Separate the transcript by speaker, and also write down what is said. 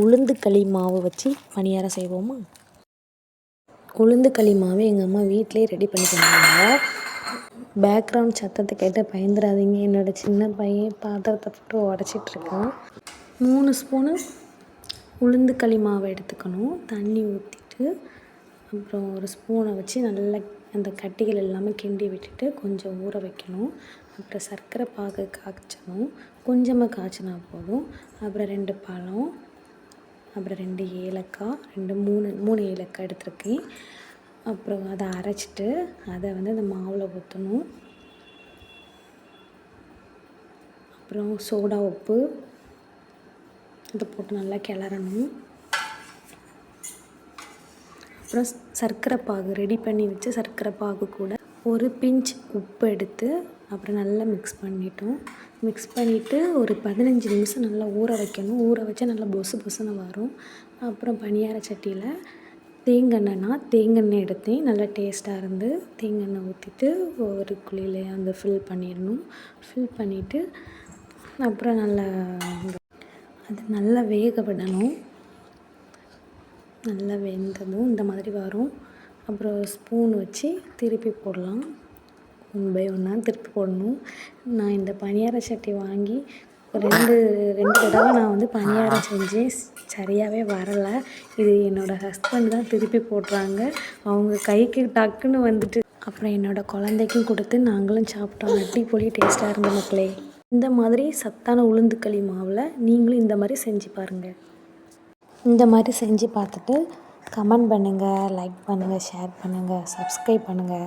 Speaker 1: உளுந்து களி மாவு வச்சு பணியாரம் செய்வோமா? உளுந்து களி மாவு எங்கள் அம்மா வீட்டிலே ரெடி பண்ணி தந்தாங்க. பேக்ரவுண்ட் சத்தத்தை கேட்டு பயந்துடாதீங்க என்னோடய சின்ன பையன் பாத்திரத்தை போட்டு உடச்சிட்ருக்கான் மூணு ஸ்பூனு உளுந்து களி மாவை எடுத்துக்கணும். தண்ணி ஊற்றிட்டு அப்புறம் ஒரு ஸ்பூனை வச்சு நல்லா அந்த கட்டிகள் எல்லாமே கிண்டி விட்டுட்டு கொஞ்சம் ஊற வைக்கணும். அப்புறம் சர்க்கரை பாகு காய்ச்சணும். கொஞ்சமாக காய்ச்சினா போதும். அப்புறம் ரெண்டு பழம் அப்புறம் ரெண்டு ஏலக்காய் ரெண்டு மூணு மூணு ஏலக்காய் எடுத்திருக்கேன். அப்புறம் அதை அரைச்சிட்டு அதை வந்து அந்த மாவில் ஊற்றணும் அப்புறம் சோடா உப்பு இதை போட்டு நல்லா கிளறணும். அப்புறம் சர்க்கரை பாகு ரெடி பண்ணி வச்ச சர்க்கரை பாகு கூட ஒரு பிஞ்ச் உப்பு எடுத்து அப்புறம் நல்லா மிக்ஸ் பண்ணிட்டோம். மிக்ஸ் பண்ணிவிட்டு ஒரு பதினஞ்சு நிமிஷம் நல்லா ஊற வைக்கணும். ஊற வச்சா நல்லா பொசு பொசுன்னு வரும். அப்புறம் பணியார சட்டியில் தேங்காய்ண்ணா தேங்காய் எடுத்தேன். நல்லா டேஸ்ட்டாக இருந்து தேங்காய் ஊற்றிட்டு ஒரு குழியில் அந்த ஃபில் பண்ணிடணும். ஃபில் பண்ணிவிட்டு அப்புறம் நல்லா அது நல்லா வேக விடணும். நல்லா வெந்ததும் இந்த மாதிரி வரும். அப்புறம் ஸ்பூன் வச்சு திருப்பி போடலாம். ஒன் பை ஒன்னாக திருப்பி போடணும். நான் இந்த பணியார சட்டி வாங்கி ரெண்டு ரெண்டு தடவை நான் வந்து பணியாரம் செஞ்சேன் சரியாகவே வரலை. இது என்னோடய ஹஸ்பண்ட் தான் திருப்பி போடுறாங்க. அவங்க கைக்கு டக்குன்னு வந்துட்டு அப்புறம் என்னோடய குழந்தைக்கும் கொடுத்து நாங்களும் சாப்பிட்டோம். அடிப்பொலி டேஸ்ட்டாக இருந்த மக்களே? இந்த மாதிரி சத்தான உளுந்துக்களி மாவில் நீங்களும் இந்த மாதிரி செஞ்சு பாருங்கள் இந்த மாதிரி செஞ்சு பார்த்துட்டு கமெண்ட் பண்ணுங்கள் லைக் பண்ணுங்கள் ஷேர் பண்ணுங்கள் சப்ஸ்கிரைப் பண்ணுங்கள்